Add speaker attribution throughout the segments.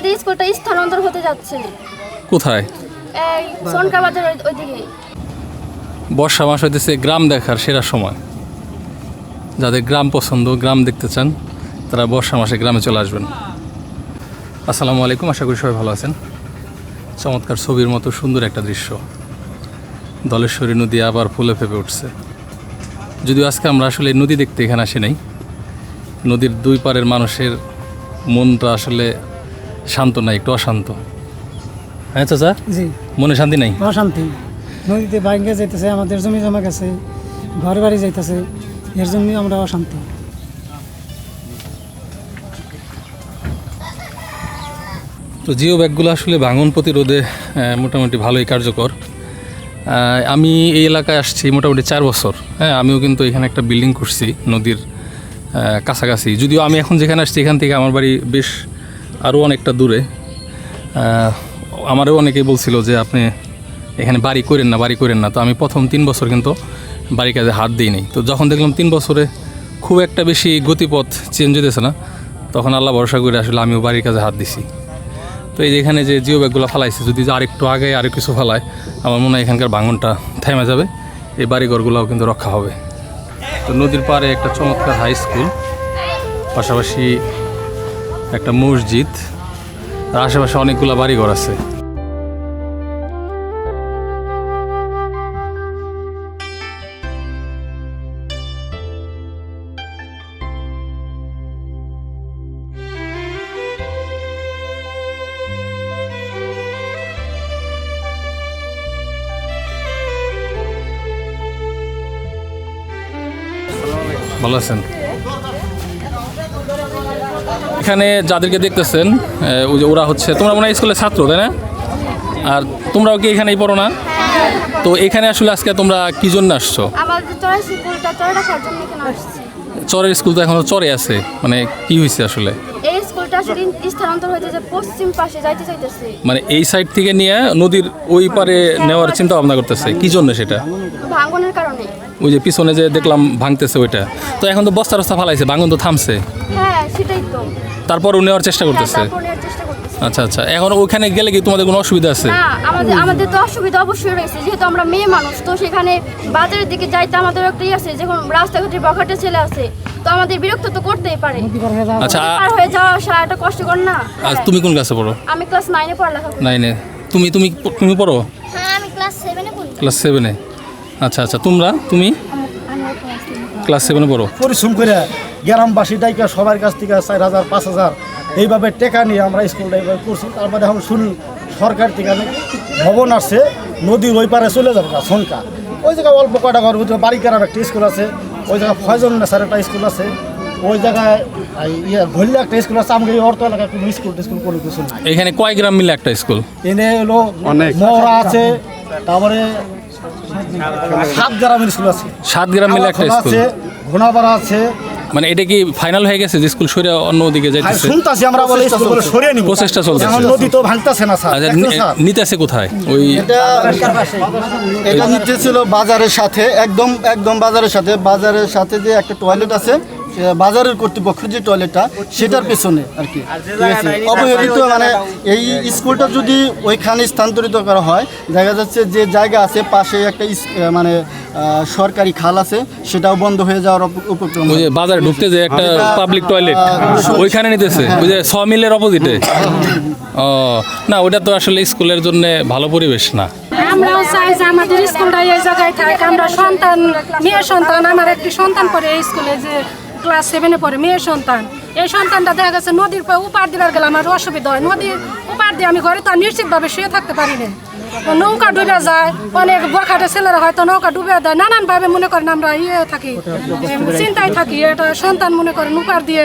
Speaker 1: আমাদের স্কুলটা স্থানান্তর হতে যাচ্ছে।
Speaker 2: কোথায়?
Speaker 1: এই সনকা বাজার ওইদিকে।
Speaker 2: বর্ষা মাস হইতেছে গ্রাম দেখার সেরা সময়। যাদের গ্রাম পছন্দ গ্রাম দেখতে চান তারা বর্ষা মাসে গ্রামে চলে আসবেন। আসসালামু আলাইকুম আশা করি সবাই ভালো আছেন। চমৎকার ছবির মতো সুন্দর একটা দৃশ্য। দলেশ্বরী নদী আবার ফুলে ফেপে উঠছে। যদিও আজকে আমরা আসলে নদী দেখতে এখানে আসি নাই। নদীর দুই পারের মানুষের মনটা আসলে শান্ত নাই একটু অশান্ত। হ্যাঁ চাচা?
Speaker 3: জি।
Speaker 2: মনে শান্তি নাই?
Speaker 3: অশান্তি। নদীতে বাইকে যাইতেছে আমাদের জমি জমা গেছে ঘর বাড়ি যাইতেছে এর জন্যই আমরা অশান্তি।
Speaker 2: তো জিও ব্যাগগুলো আসলে ভাঙন প্রতিরোধে মোটামুটি ভালোই কার্যকর। আমি এই এলাকায় আসছি মোটামুটি চার বছর। হ্যাঁ আমিও কিন্তু এখানে একটা বিল্ডিং করছি নদীর কাছাকাছি। যদিও আমি এখন যেখানে আসছি এখান থেকে আমার বাড়ি বেশ আরও অনেকটা দূরে। আমারও অনেকেই বলছিল যে আপনি এখানে বাড়ি করেন না, বাড়ি করেন না। তো আমি প্রথম তিন বছর কিন্তু বাড়ি কাজে হাত দিই দিইনি তো যখন দেখলাম তিন বছরে খুব একটা বেশি গতিপথ চেঞ্জ হতেছে না, তখন আল্লাহ ভরসা করে আসলে আমিও বাড়ির কাজে হাত দিছি। তো এই যে এখানে যে জিও ব্যাগগুলো ফালাইছে, যদি আরেকটু আগে আরও কিছু ফালায়, আমার মনে হয় এখানকার ভাঙনটা থেমে যাবে। এই বাড়িঘরগুলোও কিন্তু রক্ষা হবে। তো নদীর পাড়ে একটা চমৎকার হাই স্কুল পাশাপাশি একটা মসজিদ আর আশেপাশে অনেকগুলো বাড়িঘর আছে। ভালো আছেন? এখানে যাদেরকে দেখতেছেন ওরা হচ্ছে তোমরা মনে হয় স্কুলের ছাত্র তাই না? আর তোমরাও কি এখানেই পড়ো না? তো এখানে আসলে আজকে তোমরা কি জন্য আসছি। চরের স্কুল তো এখন চরে আছে মানে কি হয়েছে আসলে?
Speaker 1: এই স্কুলটা আসলে স্থানান্তর হতে যে পশ্চিম পাশে যাইতে চাইতেছে।
Speaker 2: মানে এই সাইড থেকে নিয়ে নদীর ওই পারে নেওয়ার চিন্তা ভাবনা করতেছে। কি জন্য সেটা?
Speaker 1: ভাঙনের কারণে।
Speaker 2: ওই যে পিছনে যে দেখলাম ভাঙতেছে ওইটা। তো এখন তো বস্তা রাস্তা ফালাইছে ভাঙন তো থামছে।
Speaker 1: হ্যাঁ সেটাই তো।
Speaker 2: তারপরও নেওয়ার চেষ্টা
Speaker 1: হ্যাঁ
Speaker 2: করতেছে।
Speaker 1: তারপর নেওয়ার চেষ্টা করতেছে
Speaker 2: আচ্ছা আচ্ছা। এখন ওখানে গেলে কি তোমাদের কোনো অসুবিধা আছে?
Speaker 1: না আমাদের আমাদের তো অসুবিধা অবশ্যই রয়েছে। যেহেতু আমরা মেয়ে মানুষ তো সেখানে বাজারের দিকে যাইতে আমাদের একটা ইয়ে আছে যখন রাস্তাঘাটে বখাটে ছেলে আছে তো আমাদের বিরক্ত তো করতেই পারে।
Speaker 2: আচ্ছা
Speaker 1: পার হয়ে যাওয়া আসা একটা কষ্টকর না।
Speaker 2: আজ তুমি কোন ক্লাসে পড়ো?
Speaker 1: আমি ক্লাস নাইনে পড়ালেখা করি।
Speaker 2: নাইনে তুমি তুমি তুমি পড়ো?
Speaker 1: হ্যাঁ আমি ক্লাস সেভেনে পড়ি।
Speaker 2: ক্লাস সেভেনে আচ্ছা আচ্ছা। তোমরা? তুমি? ক্লাস সেভেনে পড়ো।
Speaker 4: পরিশ্রম করে গ্রামবাসী ডাইকা সবার কাছ থেকে চার হাজার পাঁচ হাজার এইভাবে টেকা নিয়ে আমরা স্কুলটা এইভাবে করছি। তারপরে এখন শুনি সরকার থেকে ভবন আসছে নদীর ওই পারে চলে যাবে না শঙ্কা। ওই জায়গায় অল্প কটা ঘর ভিতরে বাড়ি গ্রাম একটা স্কুল আছে ওই জায়গায় ফয়জন নেসার একটা স্কুল আছে ওই জায়গায় এই ইয়ে ঘল্লা একটা স্কুল আছে আমাকে এই অর্থ এলাকায় কোনো স্কুল টিস্কুল কোনো কিছু নাই।
Speaker 2: এখানে কয় গ্রাম মিলে একটা স্কুল?
Speaker 4: এনে হলো মহড়া আছে তারপরে সাত গ্রামের স্কুল আছে।
Speaker 2: সাত গ্রাম মিলে একটা স্কুল?
Speaker 4: আছে ঘোনাপাড়া আছে
Speaker 2: মানে এটা কি ফাইনাল হয়ে গেছে যে স্কুল সরে অন্য দিকে
Speaker 4: আর
Speaker 2: যাইতেছে?
Speaker 4: শুনতাছি আমরা বলে স্কুলগুলো সরিয়ে নিব।
Speaker 2: প্রচেষ্টা চলছে।
Speaker 4: এখন নদী তো ভাঙতাছে না স্যার।
Speaker 2: আচ্ছা? নিতেছে কোথায়? ওই
Speaker 5: এটা এটা নিচে ছিল বাজারের সাথে একদম একদম বাজারের সাথে। বাজারের সাথে যে একটা টয়লেট আছে বাজারের কর্তৃপক্ষ যে টয়লেটটা সেটার পেছনে আর কি। ঠিক আছে? অবহেলিত মানে এই স্কুলটা যদি ওইখানে স্থানান্তরিত করা হয় দেখা যাচ্ছে যে জায়গা আছে পাশে একটা মানে সরকারি খাল আছে সেটাও বন্ধ হয়ে যাওয়ার উপ- উপক্রম
Speaker 2: ওই যে বাজারে ঢুকতে যে একটা পাবলিক টয়লেট ওইখানে নিতেছে ওই যে ছ মিলের অপোজিটে ও না ওটা তো আসলে স্কুলের জন্য ভালো পরিবেশ না।
Speaker 6: আমরাও চাই যে আমাদের স্কুলটা এই জায়গায় থাক আমরা সন্তান মেয়ে সন্তান আমার একটি সন্তান পড়ে এই স্কুলে যে ক্লাস সেভেনে পড়ে মেয়ে সন্তান। এই সন্তানটা দেখা গেছে নদীর উপার দিবার গেলে আমার অসুবিধা হয়। নদীর উপার দিয়ে আমি ঘরে তো আর নিশ্চিতভাবে শুয়ে থাকতে পারি না নৌকা ডুবে যায়। অনেক বখাটে ছেলেরা হয়তো নৌকা ডুবে দেয়। নানানভাবে মনে করেন আমরা ইয়ে থাকি চিন্তায় থাকি, এটা সন্তান মনে করেন উপার দিয়ে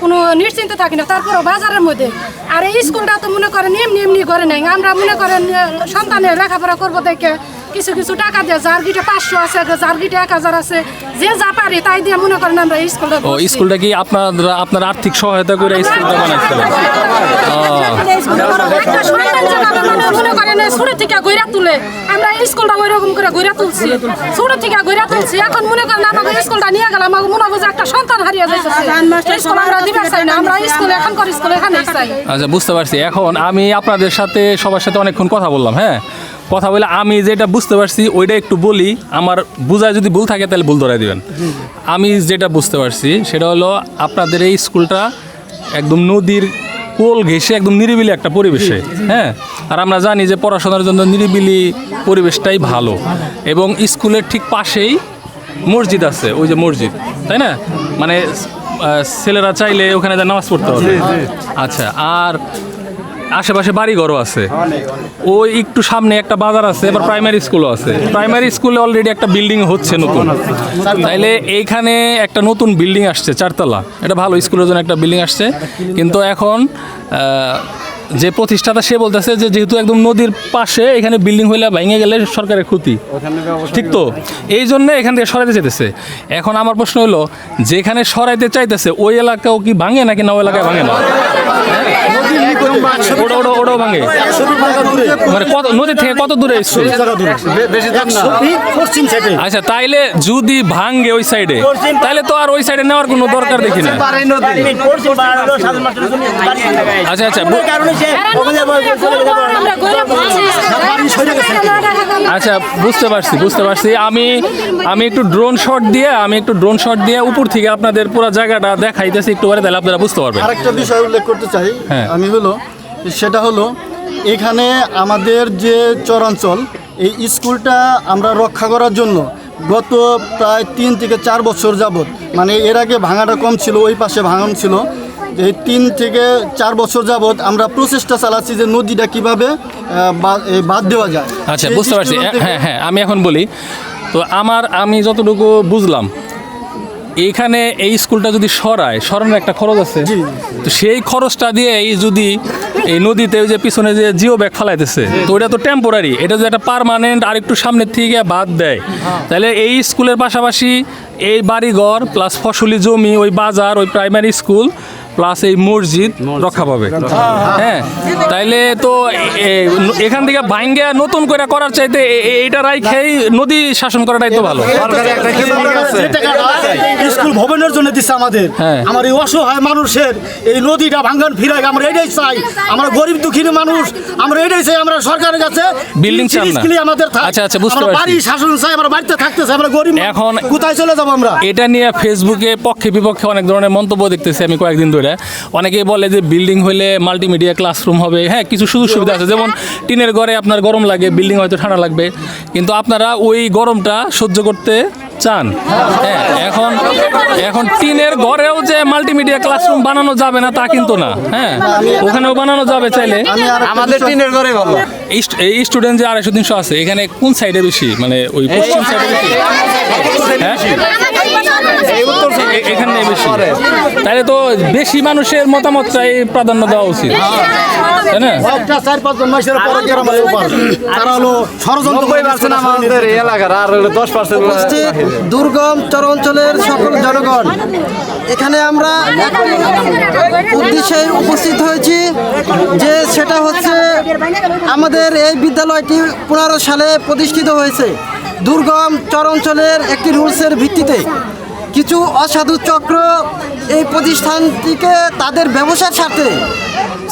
Speaker 6: কোনো নিশ্চিন্তে থাকি না। তারপরও বাজারের মধ্যে। আর এই স্কুলটা তো মনে করেন এমনি এমনি করে নেই। আমরা মনে করেন সন্তানের লেখাপড়া করব দেখে কিছু কিছু টাকা দিয়ে। যার গিটে পাঁচশো আছে যার গিটে এক হাজার আছে। যে যা পারি তাই দিয়ে মনে করেন আমরা স্কুলটা
Speaker 2: ও স্কুলটা কি আপনার আপনার আর্থিক সহায়তা করে স্কুলটা বানাইছিলেন
Speaker 6: মনে করেন শুরু থেকে গইরা তুলে আমরা স্কুলটা ওই রকম করে ঘুরে তুলছি। ছোট থেকে ঘুরে তুলছি। এখন মনে করেন আমাকে স্কুলটা নিয়ে গেলাম আমাকে মনে করছে একটা সন্তান হারিয়ে যাইতেছে। স্কুল আমরা দিবে চাই না। আমরা স্কুল এখনকার স্কুল এখানেই চাই।
Speaker 2: আচ্ছা বুঝতে পারছি। এখন আমি আপনাদের সাথে সবার সাথে অনেকক্ষণ কথা বললাম হ্যাঁ? কথা বলে আমি যেটা বুঝতে পারছি ওইটা একটু বলি। আমার বোঝায় যদি ভুল থাকে তাহলে ভুল ধরাই দিবেন। আমি যেটা বুঝতে পারছি সেটা হলো আপনাদের এই স্কুলটা একদম নদীর কোল ঘেসে একদম নিরিবিলি একটা পরিবেশে। হ্যাঁ? আর আমরা জানি যে পড়াশোনার জন্য নিরিবিলি পরিবেশটাই ভালো। এবং স্কুলের ঠিক পাশেই মসজিদ আছে ওই যে মসজিদ তাই না? মানে ছেলেরা চাইলে ওখানে যা নামাজ পড়তে হবে। আচ্ছা আর আশেপাশে বাড়ি ঘরও আছে ওই একটু সামনে একটা বাজার আছে এবার প্রাইমারি স্কুলও আছে। প্রাইমারি স্কুলে অলরেডি একটা বিল্ডিং হচ্ছে নতুন। তাইলে এইখানে একটা নতুন বিল্ডিং আসছে চারতলা। এটা ভালো স্কুলের জন্য একটা বিল্ডিং আসছে। কিন্তু এখন যে প্রতিষ্ঠাতা সে বলতেছে যে যেহেতু একদম নদীর পাশে এখানে বিল্ডিং হইলে ভেঙে গেলে সরকারের ক্ষতি। ঠিক তো? এই জন্য এখান থেকে সরাইতে চাইতেছে। এখন আমার প্রশ্ন হলো যেখানে সরাইতে চাইতেছে ওই এলাকাও কি ভাঙে নাকি না ওই এলাকায় ভাঙে না? ওটা ওটা ওটাও ভাঙে মানে কত নদী থেকে কত দূরে স্কুল আচ্ছা তাইলে যদি ভাঙে ওই সাইডে তাইলে তো আর ওই সাইডে নেওয়ার কোনো দরকার দেখি না আচ্ছা আচ্ছা আচ্ছা বুঝতে পারছি বুঝতে পারছি। আমি আমি একটু ড্রোন শট দিয়ে আমি একটু ড্রোন শট দিয়ে উপর থেকে আপনাদের পুরো জায়গাটা দেখাইতেছি একটু পরে তাহলে আপনারা বুঝতে পারবেন।
Speaker 5: আরেকটা বিষয় উল্লেখ করতে চাই
Speaker 2: হ্যাঁ।
Speaker 5: আমি হলো সেটা হলো এখানে আমাদের যে চরাঞ্চল এই স্কুলটা আমরা রক্ষা করার জন্য গত প্রায় তিন থেকে চার বছর যাবত মানে এর আগে ভাঙাটা কম ছিল ওই পাশে ভাঙন ছিল। এই তিন থেকে চার বছর যাবত আমরা প্রচেষ্টা চালাচ্ছি যে নদীটা কীভাবে বাদ দেওয়া যায়।
Speaker 2: আচ্ছা বুঝতে পারছি। হ্যাঁ হ্যাঁ আমি এখন বলি। তো আমার আমি যতটুকু বুঝলাম এইখানে এই স্কুলটা যদি সরায় সরানোর একটা খরচ আছে? তো সেই খরচটা দিয়ে এই যদি এই নদীতে ওই যে পিছনে যে জিও ব্যাগ ফালাইতেছে তো ওটা তো টেম্পোরারি এটা যদি একটা পারমানেন্ট আর একটু সামনের থেকে বাদ দেয় তাহলে এই স্কুলের পাশাপাশি এই বাড়িঘর প্লাস ফসলি জমি ওই বাজার ওই প্রাইমারি স্কুল প্লাস এই মসজিদ রক্ষা পাবে। হ্যাঁ তাইলে তো এখান থেকে ভাঙ্গে নতুন করে করার চাইতে এ- রাই এইটা রাইখেই নদী শাসন করাটাই তো ভালো।
Speaker 4: স্কুল ভবনের জন্য দিচ্ছে আমাদের।
Speaker 2: হ্যাঁ।
Speaker 4: আমার এই অসহায় মানুষের এই নদীটা ভাঙ্গন ফিরাই আমরা এটাই চাই। আমরা গরিব দুঃখী মানুষ আমরা এটাই চাই। আমরা সরকারের কাছে
Speaker 2: বিল্ডিং চান না।
Speaker 4: আমাদের
Speaker 2: আচ্ছা, আচ্ছা, বুঝতে
Speaker 4: আমরা
Speaker 2: পারছি।
Speaker 4: বাড়ি শাসন চাই আমরা বাড়িতে থাকতে চাই আমরা গরিব।
Speaker 2: এখন-
Speaker 4: কোথায় চলে যাব আমরা?
Speaker 2: এটা নিয়ে ফেসবুকে পক্ষে বিপক্ষে অনেক ধরনের মন্তব্য দেখতেছি আমি কয়েকদিন ধরে। অনেকেই বলে যে বিল্ডিং হইলে মাল্টিমিডিয়া ক্লাসরুম হবে। হ্যাঁ কিছু সুযোগ সুবিধা আছে। যেমন টিনের ঘরে আপনার গরম লাগে বিল্ডিং হয়তো ঠান্ডা লাগবে। কিন্তু আপনারা ওই গরমটা সহ্য করতে চান। হ্যাঁ এখন এখন টিনের ঘরেও যে মাল্টিমিডিয়া ক্লাসরুম বানানো যাবে না তা কিন্তু না। হ্যাঁ ওখানেও বানানো যাবে চাইলে।
Speaker 7: আমাদের টিনের ঘরে ভালো।
Speaker 2: এই স্টুডেন্ট যে আড়াইশো তিনশো আছে এখানে কোন সাইডে বেশি? মানে ওই পশ্চিম সাইডে বেশি? হ্যাঁ? এখানে বেশি। তাহলে তো বেশি মানুষের মতামতটাই প্রাধান্য দেওয়া উচিত। তাই না?
Speaker 4: চার পাঁচজন মাসের পরে তারা হলো ষড়যন্ত্র করে
Speaker 7: পার্সেন্ট আমাদের এলাকার আর হলো দশ পার্সেন্ট
Speaker 8: দুর্গম চরাঞ্চলের সকল জনগণ। এখানে আমরা উদ্দেশ্যে উপস্থিত হয়েছি যে সেটা হচ্ছে আমাদের এই বিদ্যালয়টি পনেরো সালে প্রতিষ্ঠিত হয়েছে। দুর্গম চরাঞ্চলের একটি রুলসের ভিত্তিতে কিছু অসাধু চক্র এই প্রতিষ্ঠানটিকে তাদের ব্যবসার সাথে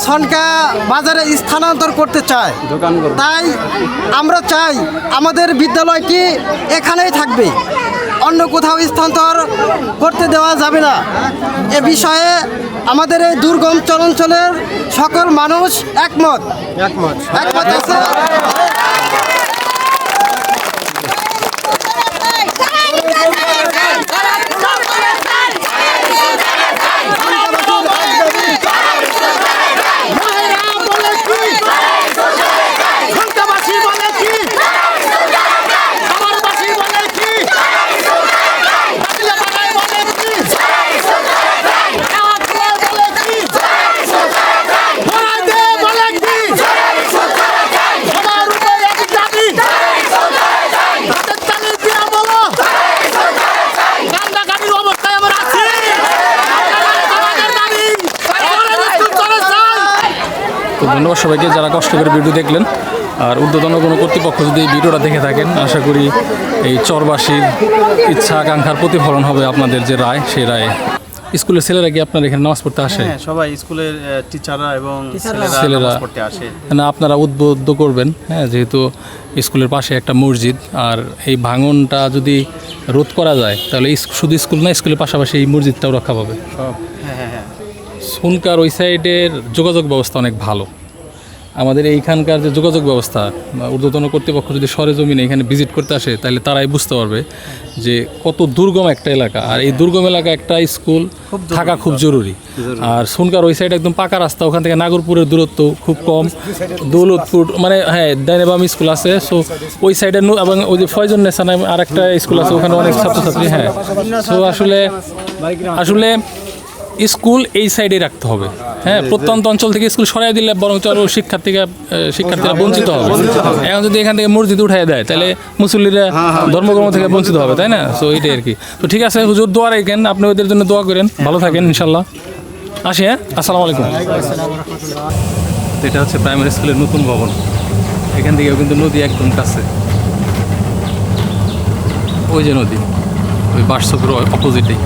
Speaker 8: সনকা বাজারে স্থানান্তর করতে চায়। তাই আমরা চাই আমাদের বিদ্যালয়টি এখানেই থাকবে। অন্য কোথাও স্থানান্তর করতে দেওয়া যাবে না। এ বিষয়ে আমাদের এই দুর্গম চরাঞ্চলের সকল মানুষ একমত। একমত। একমত আছে
Speaker 4: ঘন্টাবাসী বলে কি খাবারবাসী বলে কি বাংলাবাসী বলে কি খাওয়াখাওয়া বলে কি ভরাইদে বলে কি সবার উপরে এক দাবি তাদের দাবি দিয়া বলো কান্দাকাটির অবস্থায় আমরা আছি আমাদের দাবি আমাদের স্কুল চলে চাই
Speaker 2: তো ধন্যবাদ সবাইকে যারা কষ্ট করে ভিডিও দেখলেন আর ঊর্ধ্বতন কোনো কর্তৃপক্ষ যদি এই ভিডিওটা দেখে থাকেন আশা করি এই চরবাসীর ইচ্ছা আকাঙ্ক্ষার প্রতিফলন হবে আপনাদের যে রায় সেই রায়ে। স্কুলের ছেলেরা কি আপনার এখানে নামাজ পড়তে আসে?
Speaker 9: হ্যাঁ সবাই স্কুলের টিচাররা এবং ছেলেরা পড়তে আসে।
Speaker 2: না আপনারা উদ্বুদ্ধ করবেন হ্যাঁ যেহেতু স্কুলের পাশে একটা মসজিদ আর এই ভাঙনটা যদি রোধ করা যায় তাহলে শুধু স্কুল না স্কুলের পাশাপাশি এই মসজিদটাও রক্ষা পাবে।
Speaker 9: হ্যাঁ হ্যাঁ হ্যাঁ।
Speaker 2: সুনকার ওই সাইডের যোগাযোগ ব্যবস্থা অনেক ভালো। আমাদের এইখানকার যে যোগাযোগ ব্যবস্থা বা ঊর্ধ্বতন কর্তৃপক্ষ যদি সরেজমিনে এখানে ভিজিট করতে আসে তাহলে তারাই বুঝতে পারবে যে কত দুর্গম একটা এলাকা। আর এই দুর্গম এলাকা একটা স্কুল থাকা খুব জরুরি। আর সুনকার ওই সাইড একদম পাকা রাস্তা ওখান থেকে নাগরপুরের দূরত্ব খুব কম। দৌলতপুর মানে হ্যাঁ ডাইনেবাম স্কুল আছে সো ওই সাইডে এবং ওই যে ফয়জন নেশা নামে আর একটা স্কুল আছে ওখানে অনেক ছাত্রছাত্রী হ্যাঁ। সো আসলে আসলে স্কুল এই সাইডে রাখতে হবে। হ্যাঁ প্রত্যন্ত অঞ্চল থেকে স্কুল সরাই দিলে বরং আরও শিক্ষার্থীরা শিক্ষার্থীরা বঞ্চিত হবে। এখন যদি এখান থেকে মসজিদ উঠাই দেয় তাহলে মুসল্লিরা ধর্মকর্ম থেকে বঞ্চিত হবে তাই না? তো এটাই আর কি। তো ঠিক আছে হুজুর দোয়া রেখেন আপনি ওদের জন্য দোয়া করেন। ভালো থাকেন ইনশাল্লাহ আসি হ্যাঁ? আসসালামু আলাইকুম। এটা হচ্ছে প্রাইমারি স্কুলের নতুন ভবন। এখান থেকেও কিন্তু নদী একদম কাছে। ওই যে নদী ওই বাসচক্র অপোজিটেই